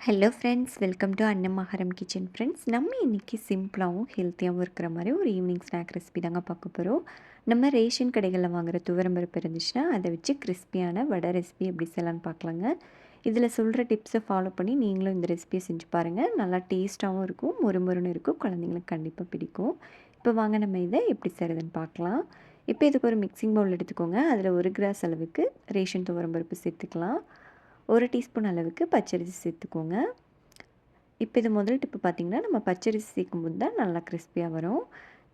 Hello friends welcome to Annamaharam kitchen friends நம்ம இன்றைக்கி சிம்பிளாகவும் ஹெல்த்தியாகவும் இருக்கிற மாதிரி ஒரு ஈவினிங் ஸ்நாக் ரெசிபி தாங்க பார்க்க போகிறோம் நம்ம ரேஷன் கடைகளில் வாங்குகிற துவரம்பருப்பு இருந்துச்சுன்னா அதை வச்சு கிறிஸ்பியான வடை ரெசிபி எப்படி செய்யலான்னு பார்க்கலாங்க. இதில் சொல்கிற டிப்ஸை ஃபாலோ பண்ணி நீங்களும் இந்த ரெசிபியை செஞ்சு பாருங்கள் நல்லா டேஸ்ட்டாகவும் இருக்கும் மொறு மொறுன்னு இருக்கும் குழந்தைங்களுக்கு கண்டிப்பாக பிடிக்கும். இப்போ வாங்க நம்ம இதை எப்படி செய்கிறதுன்னு பார்க்கலாம். இப்போ இதுக்கு ஒரு மிக்சிங் பவுல் எடுத்துக்கோங்க. அதில் ஒரு கிராஸ் அளவுக்கு ரேஷன் துவரம்பருப்பு சேர்த்துக்கலாம். ஒரு டீஸ்பூன் அளவுக்கு பச்சரிசி சேர்த்துக்கோங்க. இப்போ இது முதல் டிப்பு பார்த்திங்கன்னா நம்ம பச்சரிசி சேர்க்கும்போது தான் நல்லா கிறிஸ்பியாக வரும்.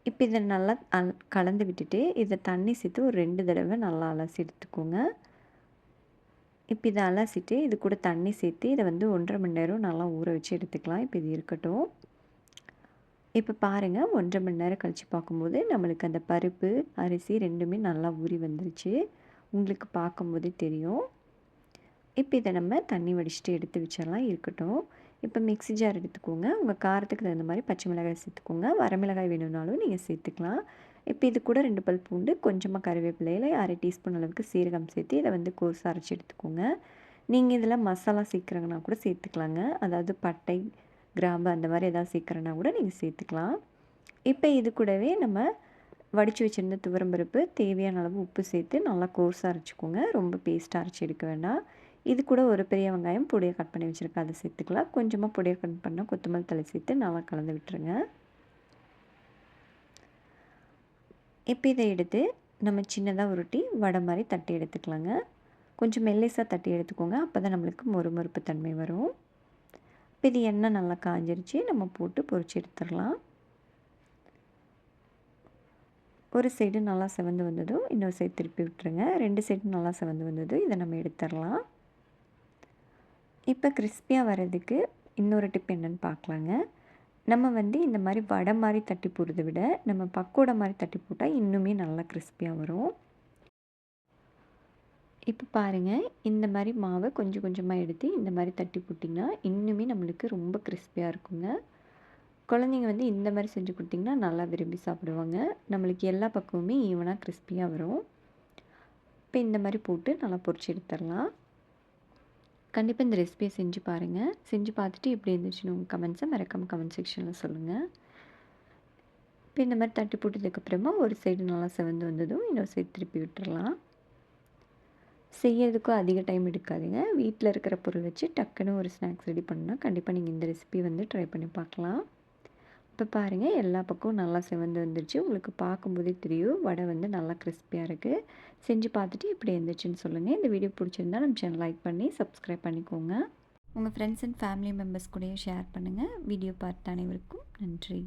இப்போ இதை நல்லா அல் கலந்து விட்டுட்டு இதை தண்ணி சேர்த்து ஒரு ரெண்டு தடவை நல்லா அலசி எடுத்துக்கோங்க. இப்போ இதை அலசிட்டு இது கூட தண்ணி சேர்த்து இதை வந்து ஒன்றரை மணி நேரம் நல்லா ஊற வச்சு எடுத்துக்கலாம். இப்போ இது இருக்கட்டும். இப்போ பாருங்கள் ஒன்றரை மணி நேரம் கழித்து பார்க்கும்போது நம்மளுக்கு அந்த பருப்பு அரிசி ரெண்டுமே நல்லா ஊறி வந்துருச்சு. உங்களுக்கு பார்க்கும்போதே தெரியும். இப்போ இதை நம்ம தண்ணி வடிச்சுட்டு எடுத்து வச்சிடலாம் இருக்கட்டும். இப்போ மிக்ஸி ஜார் எடுத்துக்கோங்க. உங்கள் காரத்துக்கு தகுந்த மாதிரி பச்சை மிளகாய் சேர்த்துக்கோங்க. வரமிளகாய் வேணும்னாலும் நீங்கள் சேர்த்துக்கலாம். இப்போ இது கூட ரெண்டு பல் பூண்டு கொஞ்சமாக கருவேப்பிலையில் அரை டீஸ்பூன் அளவுக்கு சீரகம் சேர்த்து இதை வந்து கோர்ஸ் அரைச்சி எடுத்துக்கோங்க. நீங்கள் இதில் மசாலா சேர்க்குறங்கன்னா கூட சேர்த்துக்கலாங்க. அதாவது பட்டை கிராம்பு அந்த மாதிரி எதாவது சேர்க்குறனா கூட நீங்கள் சேர்த்துக்கலாம். இப்போ இது கூடவே நம்ம வடித்து வச்சுருந்த துவரம்பருப்பு தேவையான அளவு உப்பு சேர்த்து நல்லா கோர்ஸாக அரைச்சிக்கோங்க. ரொம்ப பேஸ்ட்டாக அரைச்சி எடுக்க வேண்டாம். இது கூட ஒரு பெரிய வெங்காயம் பொடியை கட் பண்ணி வச்சுருக்கேன். அதை சேர்த்துக்கலாம். கொஞ்சமாக பொடியை கட் பண்ணால் கொத்தமல்லி தலை சேர்த்து நல்லா கலந்து விட்டுருங்க. இப்போ இதை எடுத்து நம்ம சின்னதாக உருட்டி வடை மாதிரி தட்டி எடுத்துக்கலாங்க. கொஞ்சம் மெல்லிசாக தட்டி எடுத்துக்கோங்க. அப்போ தான் நம்மளுக்கு மொறுமொறுப்பு தன்மை வரும். இப்போ இது எண்ணெய் நல்லா காஞ்சிருச்சு. நம்ம போட்டு பொறிச்சு எடுத்துடலாம். ஒரு சைடு நல்லா செவந்து வந்ததும் இன்னொரு சைடு திருப்பி விட்டுருங்க. ரெண்டு சைடு நல்லா செவந்து வந்ததும் இதை நம்ம எடுத்துடலாம். இப்போ கிறிஸ்பியாக வர்றதுக்கு இன்னொரு டிப் என்னென்னு பார்க்கலாங்க. நம்ம வந்து இந்த மாதிரி வடை மாதிரி தட்டி போடுறத விட நம்ம பக்கோடை மாதிரி தட்டி போட்டால் இன்னுமே நல்லா கிறிஸ்பியாக வரும். இப்போ பாருங்கள் இந்த மாதிரி மாவை கொஞ்சம் கொஞ்சமாக எடுத்து இந்த மாதிரி தட்டி போட்டிங்கன்னா இன்னுமே நம்மளுக்கு ரொம்ப கிறிஸ்பியாக இருக்குங்க. குழந்தைங்க வந்து இந்த மாதிரி செஞ்சு கொடுத்திங்கன்னா நல்லா விரும்பி சாப்பிடுவாங்க. நம்மளுக்கு எல்லா பக்கமுமே ஈவனாக கிறிஸ்பியாக வரும். இப்போ இந்த மாதிரி போட்டு நல்லா பொறிச்சு எடுத்துடலாம். கண்டிப்பாக இந்த ரெசிபியை செஞ்சு பாருங்கள் செஞ்சு பார்த்துட்டு எப்படி இருந்துச்சுன்னு உங்கள் கமெண்ட்ஸை மறக்காமல் கமெண்ட் செக்ஷனில் சொல்லுங்கள் இப்போ இந்த மாதிரி தட்டி போட்டதுக்கப்புறமா ஒரு சைடு நல்லா செவந்து வந்ததும் இன்னொரு சைடு திருப்பி விட்டுறலாம். செய்யறதுக்கும் அதிக டைம் எடுக்காதுங்க. வீட்டில் இருக்கிற பொருள் வச்சு டக்குன்னு ஒரு ஸ்நாக்ஸ் ரெடி பண்ணால் கண்டிப்பாக நீங்கள் இந்த ரெசிபி வந்து ட்ரை பண்ணி பார்க்கலாம். இப்போ பாருங்கள் எல்லா பக்கமும் நல்லா செவந்து வந்துருச்சு. உங்களுக்கு பார்க்கும்போதே தெரியும் வடை வந்து நல்லா கிறிஸ்பியாக இருக்குது செஞ்சு பார்த்துட்டு இப்படி இருந்துச்சுன்னு சொல்லுங்கள் இந்த வீடியோ பிடிச்சிருந்தா நம்ம சேனல் லைக் பண்ணி சப்ஸ்கிரைப் பண்ணிக்கோங்க. உங்கள் ஃப்ரெண்ட்ஸ் அண்ட் ஃபேமிலி மெம்பர்ஸ் கூடயும் ஷேர் பண்ணுங்கள் வீடியோ பார்த்த அனைவருக்கும் நன்றி.